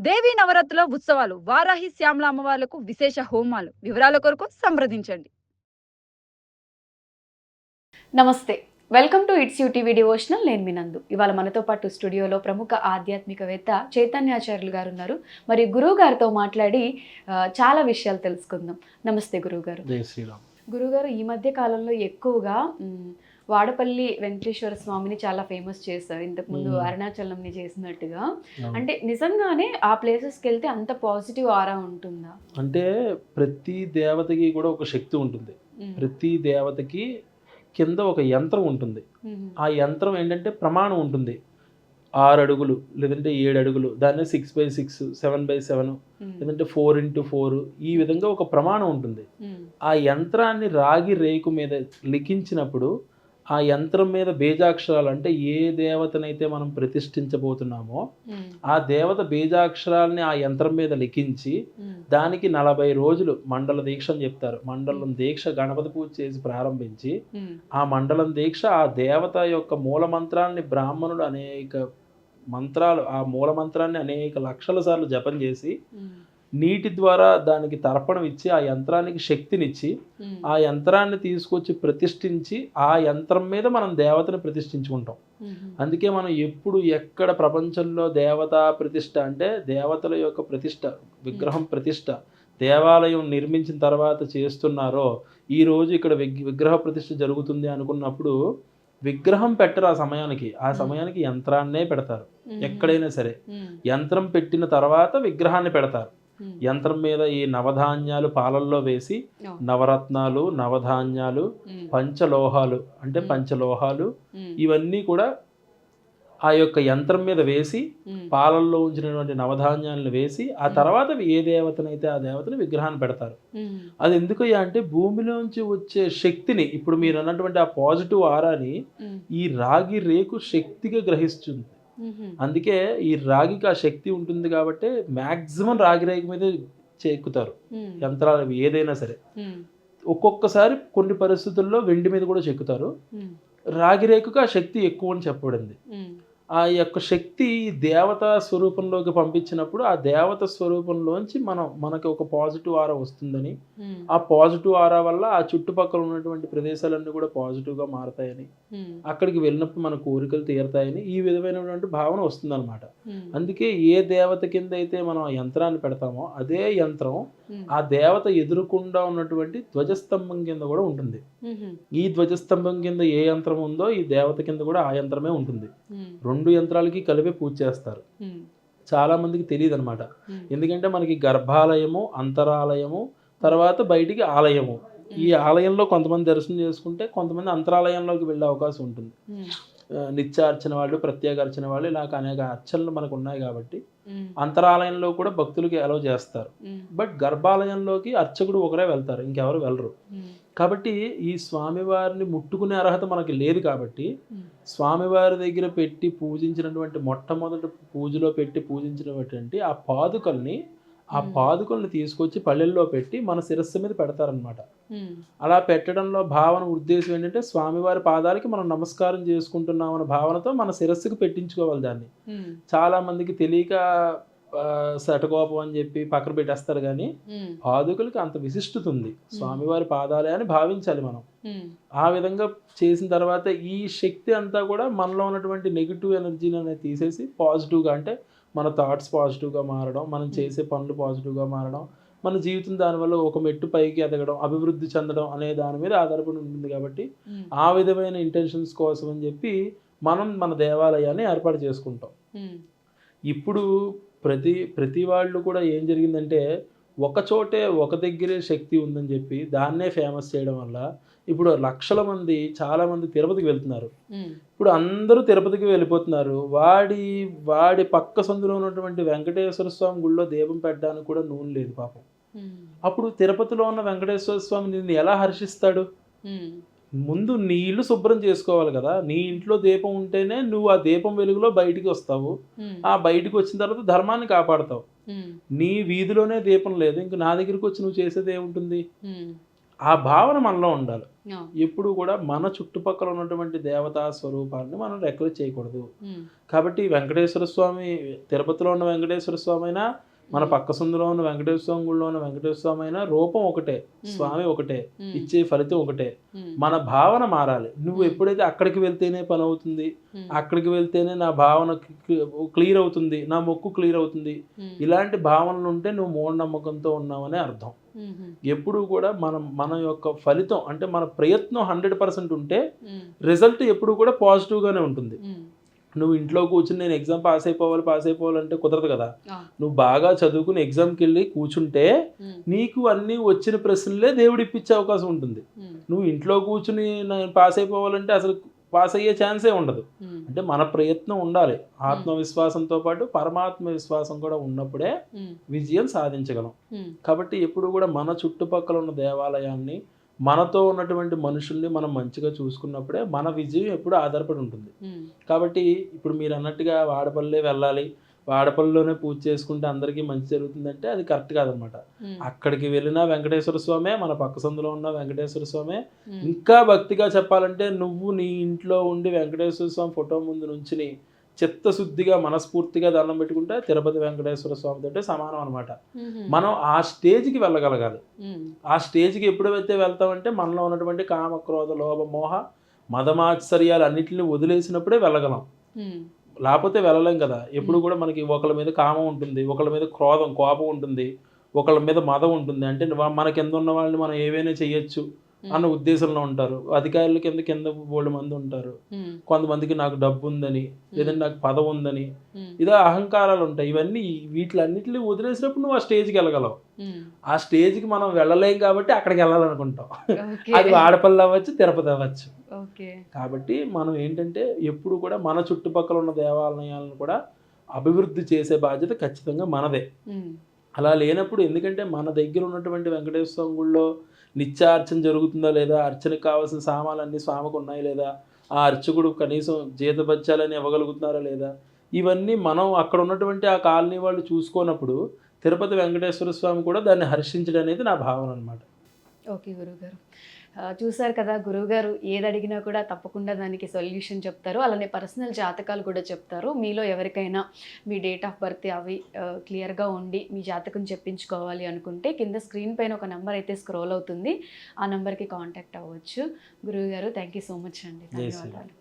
దేవీ నవరాత్రుల ఉత్సవాలు వారాహి శ్యామల అమ్మవార్లకు విశేష హోమాలు. వివరాల కొరకు సంప్రదించండి. నమస్తే. Welcome to its UTV devotional. నేను మీ నందు. ఇవాళ మనతో పాటు స్టూడియోలో ప్రముఖ ఆధ్యాత్మికవేత్త చైతన్యాచార్యులు గారు ఉన్నారు. మరి గురువు గారితో మాట్లాడి చాలా విషయాలు తెలుసుకుందాం. నమస్తే గురువు గారు. జై శ్రీరామ్. గురుగారు ఈ మధ్య కాలంలో ఎక్కువగా వాడపల్లి వెంకటేశ్వర స్వామిని చాలా ఫేమస్ చేస్తారు ఇంతకుముందు. అరుణాచలంని చేసినట్టుగా. అంటే నిజంగానే ఆ ప్లేసెస్కి వెళ్తే అంత పాజిటివ్ ఆరా ఉంటుందా? అంటే ప్రతి దేవతకి కూడా ఒక శక్తి ఉంటుంది. ప్రతి దేవతకి కింద ఒక యంత్రం ఉంటుంది. ఆ యంత్రం ఏంటంటే ప్రమాణం ఉంటుంది. ఆరు అడుగులు లేదంటే ఏడు అడుగులు దాన్ని six by six seven by seven లేదంటే ఫోర్ ఇంటూ ఫోర్ ఈ విధంగా ఒక ప్రమాణం ఉంటుంది. ఆ యంత్రాన్ని రాగి రేకు మీద లిఖించినప్పుడు ఆ యంత్రం మీద బీజాక్షరాలు అంటే ఏ దేవతనైతే మనం ప్రతిష్ఠించబోతున్నామో ఆ దేవత బీజాక్షరాల్ని ఆ యంత్రం మీద లిఖించి దానికి నలభై రోజులు మండల దీక్ష అని చెప్తారు. మండలం దీక్ష గణపతి పూజ చేసి ప్రారంభించి ఆ మండలం దీక్ష ఆ దేవత యొక్క మూల మంత్రాన్ని బ్రాహ్మణుడు అనేక మంత్రాలు ఆ మూల మంత్రాన్ని అనేక లక్షల సార్లు జపం చేసి నీటి ద్వారా దానికి తర్పణం ఇచ్చి ఆ యంత్రానికి శక్తినిచ్చి ఆ యంత్రాన్ని తీసుకొచ్చి ప్రతిష్ఠించి ఆ యంత్రం మీద మనం దేవతని ప్రతిష్ఠించుకుంటాం. అందుకే మనం ఎప్పుడు ఎక్కడ ప్రపంచంలో దేవతా ప్రతిష్ట అంటే దేవతల యొక్క ప్రతిష్ట విగ్రహం ప్రతిష్ట దేవాలయం నిర్మించిన తర్వాత చేస్తున్నారో ఈ రోజు ఇక్కడ విగ్- విగ్రహ ప్రతిష్ట జరుగుతుంది అనుకున్నప్పుడు విగ్రహం పెట్టరు ఆ సమయానికి. ఆ సమయానికి యంత్రాన్నే పెడతారు. ఎక్కడైనా సరే. యంత్రం పెట్టిన తర్వాత విగ్రహాన్ని పెడతారు. యంత్రం మీద ఈ నవధాన్యాలు పాలల్లో వేసి నవరత్నాలు నవధాన్యాలు పంచలోహాలు అంటే. పంచలోహాలు ఇవన్నీ కూడా ఆ యొక్క యంత్రం మీద వేసి పాలల్లో ఉంచినటువంటి నవధాన్యాలను వేసి ఆ. తర్వాత ఏ దేవతనైతే ఆ దేవతని విగ్రహాన్ని పెడతారు. అది ఎందుకయ్యా అంటే భూమిలోంచి వచ్చే శక్తిని ఇప్పుడు మీరు అన్నటువంటి ఆ పాజిటివ్ ఆరాని ఈ రాగి రేకు శక్తిగా గ్రహిస్తుంది. అందుకే ఈ రాగికి ఆ శక్తి ఉంటుంది కాబట్టి మ్యాక్సిమం రాగి రేకు మీద చెక్కుతారు యంత్రాలు ఏదైనా సరే. ఒక్కొక్కసారి కొన్ని పరిస్థితుల్లో వెండి మీద కూడా చెక్కుతారు. రాగి రేకుకు ఆ శక్తి ఎక్కువ అని చెప్పబడింది. ఆ యొక్క శక్తి దేవత స్వరూపంలోకి పంపించినప్పుడు ఆ దేవత స్వరూపంలోంచి మనం మనకి ఒక పాజిటివ్ ఆరా వస్తుందని. ఆ పాజిటివ్ ఆరా వల్ల ఆ చుట్టుపక్కల ఉన్నటువంటి ప్రదేశాలన్నీ కూడా పాజిటివ్గా మారతాయని. అక్కడికి వెళ్ళినప్పుడు మన కోరికలు తీరతాయని ఈ విధమైనటువంటి భావన వస్తుందన్నమాట. అందుకే ఏ దేవత కింద అయితే మనం ఆ యంత్రాన్ని పెడతామో అదే యంత్రం ఆ దేవత ఎదురుకుండా ఉన్నటువంటి ధ్వజస్తంభం కింద కూడా ఉంటుంది. ఈ ధ్వజస్తంభం కింద ఏ యంత్రం ఉందో ఈ దేవత కింద కూడా ఆ యంత్రమే ఉంటుంది. రెండు యంత్రాలకి కలిపి పూజ చేస్తారు. చాలా మందికి తెలియదు అనమాట ఎందుకంటే మనకి గర్భాలయము అంతరాలయము తర్వాత బయటికి ఆలయము. ఈ ఆలయంలో కొంతమంది దర్శనం చేసుకుంటే కొంతమంది అంతరాలయంలోకి వెళ్ళే అవకాశం ఉంటుంది. నిత్య అర్చన వాళ్ళు ప్రత్యేక అర్చన వాళ్ళు ఇలాగ అనేక అర్చనలు మనకు ఉన్నాయి కాబట్టి అంతరాలయంలో కూడా భక్తులకి అలౌ చేస్తారు. బట్ గర్భాలయంలోకి అర్చకుడు ఒకరే వెళ్తారు ఇంకెవరు వెళ్ళరు. కాబట్టి ఈ స్వామివారిని ముట్టుకునే అర్హత మనకి లేదు కాబట్టి స్వామివారి దగ్గర పెట్టి పూజించినటువంటి మొట్టమొదటి పూజలో పెట్టి పూజించినటువంటి ఆ పాదుకల్ని ఆ. పాదుకల్ని తీసుకొచ్చి పల్లెల్లో పెట్టి మన శిరస్సు మీద పెడతారనమాట అలా పెట్టడంలో భావన ఉద్దేశం ఏంటంటే స్వామివారి పాదాలకి మనం నమస్కారం చేసుకుంటున్నాం అనే భావనతో మన శిరస్సుకు పెట్టించుకోవాలి దాన్ని. చాలా మందికి తెలియక శటకోపం అని చెప్పి పక్కన పెట్టేస్తారు కానీ పాదుకలకి అంత విశిష్టత ఉంది. స్వామివారి పాదాలే అని భావించాలి మనం. ఆ విధంగా చేసిన తర్వాత ఈ శక్తి అంతా కూడా మనలో ఉన్నటువంటి నెగిటివ్ ఎనర్జీని అనేది తీసేసి పాజిటివ్గా అంటే మన థాట్స్ పాజిటివ్గా మారడం మనం చేసే పనులు పాజిటివ్గా మారడం మన జీవితం దానివల్ల ఒక మెట్టు పైకి ఎదగడం అభివృద్ధి చెందడం అనే దాని మీద ఆధారపడి ఉంటుంది కాబట్టి మ్, ఆ విధమైన ఇంటెన్షన్స్ కోసం అని చెప్పి మనం మన దేవాలయాన్ని ఏర్పాటు చేసుకుంటాం. మ్, ఇప్పుడు ప్రతి ప్రతి వాళ్ళు కూడా ఏం జరిగిందంటే ఒక చోటే ఒక దగ్గరే శక్తి ఉందని చెప్పి దాన్నే ఫేమస్ చేయడం వల్ల ఇప్పుడు లక్షల మంది చాలా మంది తిరుపతికి వెళ్తున్నారు. ఇప్పుడు అందరూ తిరుపతికి వెళ్ళిపోతున్నారు. వాడి వాడి పక్క సందులో ఉన్నటువంటి వెంకటేశ్వర స్వామి గుళ్ళో దీపం పెట్టడానికి కూడా నూనె లేదు పాపం. అప్పుడు తిరుపతిలో ఉన్న వెంకటేశ్వర స్వామి నిన్ను ఎలా హర్షిస్తాడు? ముందు నీ ఇల్లు శుభ్రం చేసుకోవాలి కదా. నీ ఇంట్లో దీపం ఉంటేనే నువ్వు ఆ దీపం వెలుగులో బయటికి వస్తావు. ఆ బయటికి వచ్చిన తర్వాత ధర్మాన్ని కాపాడతావు. నీ వీధిలోనే దీపం లేదు. ఇంక నా దగ్గరికి వచ్చి నువ్వు చేసేది ఏముంటుంది? ఆ భావన మనలో ఉండాలి. ఎప్పుడు కూడా మన చుట్టుపక్కల ఉన్నటువంటి దేవతా స్వరూపాన్ని మనం రెక్కలు చేయకూడదు. కాబట్టి వెంకటేశ్వర స్వామి తిరుపతిలో ఉన్న వెంకటేశ్వర స్వామి అయినా మన పక్క సందులో ఉన్న వెంకటేశ్వర స్వామి గుడిలో ఉన్న వెంకటేశ్వర స్వామి అయినా రూపం ఒకటే స్వామి ఒకటే ఇచ్చే ఫలితం ఒకటే. మన భావన మారాలి. నువ్వు ఎప్పుడైతే అక్కడికి వెళ్తేనే పని అవుతుంది అక్కడికి వెళ్తేనే నా భావన క్లియర్ అవుతుంది నా మొక్కు క్లియర్ అవుతుంది. ఇలాంటి భావనలు ఉంటే నువ్వు మూఢనమ్మకంతో ఉన్నావనే అర్థం. ఎప్పుడు కూడా మనం మన యొక్క ఫలితం అంటే మన ప్రయత్నం హండ్రెడ్ పర్సెంట్ ఉంటే రిజల్ట్ ఎప్పుడు కూడా పాజిటివ్గానే ఉంటుంది. నువ్వు ఇంట్లో కూర్చుని నేను ఎగ్జామ్ పాస్ అయిపోవాలి పాస్ అయిపోవాలంటే కుదరదు కదా. నువ్వు బాగా చదువుకుని ఎగ్జామ్కి వెళ్ళి కూర్చుంటే నీకు అన్నీ వచ్చిన ప్రశ్నలే దేవుడు ఇప్పించే అవకాశం ఉంటుంది. నువ్వు ఇంట్లో కూర్చుని నేను పాస్ అయిపోవాలంటే అసలు పాస్ అయ్యే ఛాన్సే ఉండదు. అంటే మన ప్రయత్నం ఉండాలి. ఆత్మవిశ్వాసంతో పాటు పరమాత్మ విశ్వాసం కూడా ఉన్నప్పుడే విజయం సాధించగలం. కాబట్టి ఎప్పుడు కూడా మన చుట్టుపక్కల ఉన్న దేవాలయాన్ని మనతో ఉన్నటువంటి మనుషుల్ని మనం మంచిగా చూసుకున్నప్పుడే మన విజయం ఎప్పుడు ఆధారపడి ఉంటుంది. కాబట్టి ఇప్పుడు మీరు అన్నట్టుగా వాడపల్లే వెళ్ళాలి వాడపల్లిలోనే పూజ చేసుకుంటే అందరికీ మంచి జరుగుతుందంటే అది కరెక్ట్ కాదనమాట. అక్కడికి వెళ్ళినా వెంకటేశ్వర స్వామే మన పక్క సందులో ఉన్న వెంకటేశ్వర స్వామే. ఇంకా భక్తిగా చెప్పాలంటే నువ్వు నీ ఇంట్లో ఉండి వెంకటేశ్వర స్వామి ఫోటో ముందు నుంచుని చిత్తశుద్ధిగా మనస్ఫూర్తిగా దండం పెట్టుకుంటే తిరుపతి వెంకటేశ్వర స్వామి తోటే సమానం అనమాట మనం ఆ స్టేజ్కి వెళ్ళగలగాలి. ఆ స్టేజ్కి ఎప్పుడైతే వెళ్తామంటే మనలో ఉన్నటువంటి కామ క్రోధ లోభ మోహ మదమాశ్చర్యాలు అన్నింటిని వదిలేసినప్పుడే వెళ్ళగలం. లేకపోతే వెళ్ళలేం కదా. ఎప్పుడు కూడా మనకి ఒకళ్ళ మీద కామం ఉంటుంది ఒకళ్ళ మీద క్రోధం కోపం ఉంటుంది ఒకళ్ళ మీద మదం ఉంటుంది. అంటే మన కింద ఉన్న వాళ్ళని మనం ఏవైనా చేయొచ్చు. అన్న ఉద్దేశంలో ఉంటారు. అధికారుల కింద కింద బోల్డ్ మంది ఉంటారు? కొంతమందికి నాకు డబ్బు ఉందని లేదంటే నాకు పదవి ఉందని ఇదో అహంకారాలు ఉంటాయి. ఇవన్నీ వీటిలన్నిటిని వదిలేసినప్పుడు నువ్వు ఆ స్టేజ్కి వెళ్ళగలవు. ఆ స్టేజ్కి మనం వెళ్ళలేం కాబట్టి అక్కడికి వెళ్ళాలనుకుంటాం. అది వాడపల్లి అవ్వచ్చు తిరుపతి అవ్వచ్చు. కాబట్టి మనం ఏంటంటే ఎప్పుడు కూడా మన చుట్టుపక్కల ఉన్న దేవాలయాలను కూడా అభివృద్ధి చేసే బాధ్యత ఖచ్చితంగా మనదే. అలా లేనప్పుడు ఎందుకంటే మన దగ్గర ఉన్నటువంటి వెంకటేశ్వర స్వామి గుళ్ళో నిత్యార్చన జరుగుతుందా లేదా? అర్చనకు కావాల్సిన సామాన్లు అన్నీ స్వామికి ఉన్నాయి లేదా? ఆ అర్చకుడు కనీసం జీతబత్యాలని ఇవ్వగలుగుతున్నారా లేదా? ఇవన్నీ మనం అక్కడ ఉన్నటువంటి ఆ కాలనీ వాళ్ళు చూసుకున్నప్పుడు తిరుపతి వెంకటేశ్వర స్వామి కూడా దాన్ని హర్షించడం అనేది నా భావన అనమాట ఓకే గురుగారు చూశారు కదా గురువుగారు ఏది అడిగినా కూడా తప్పకుండా దానికి సొల్యూషన్ చెప్తారు. అలానే పర్సనల్ జాతకాలు కూడా చెప్తారు. మీలో ఎవరికైనా మీ డేట్ ఆఫ్ బర్త్ అవి క్లియర్గా ఉండి మీ జాతకం చెప్పించుకోవాలి అనుకుంటే కింద స్క్రీన్ పైన ఒక నెంబర్ అయితే స్క్రోల్ అవుతుంది. ఆ నెంబర్కి కాంటాక్ట్ అవ్వచ్చు. గురువుగారు థ్యాంక్ యూ సో మచ్ అండి. ధన్యవాదాలు.